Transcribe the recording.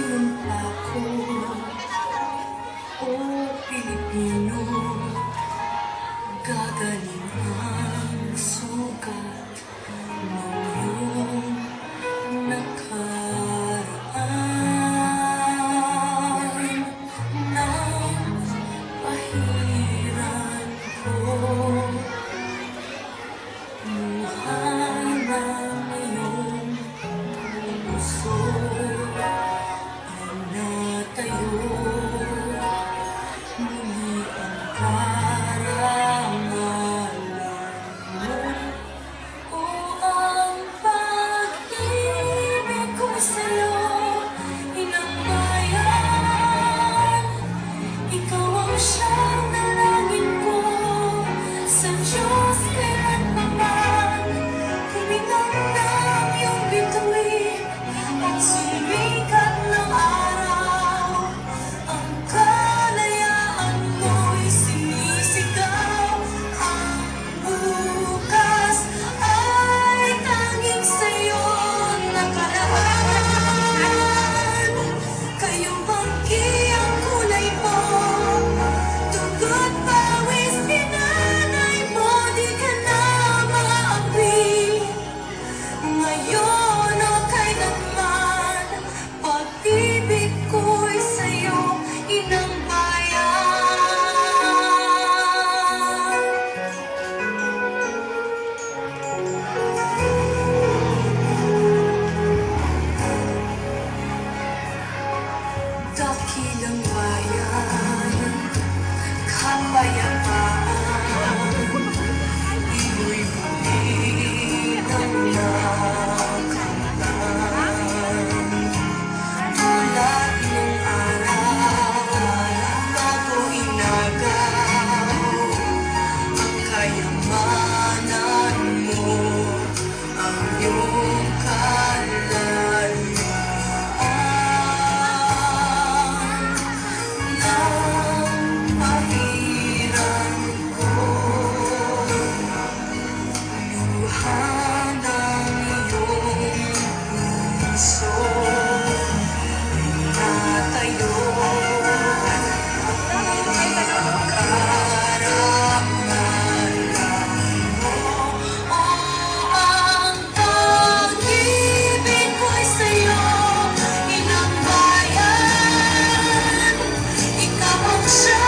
Isinumpa ko O Pilipino. Gagaling ang sugat ng iyong nakaraan. Nang pahiran ko Shit.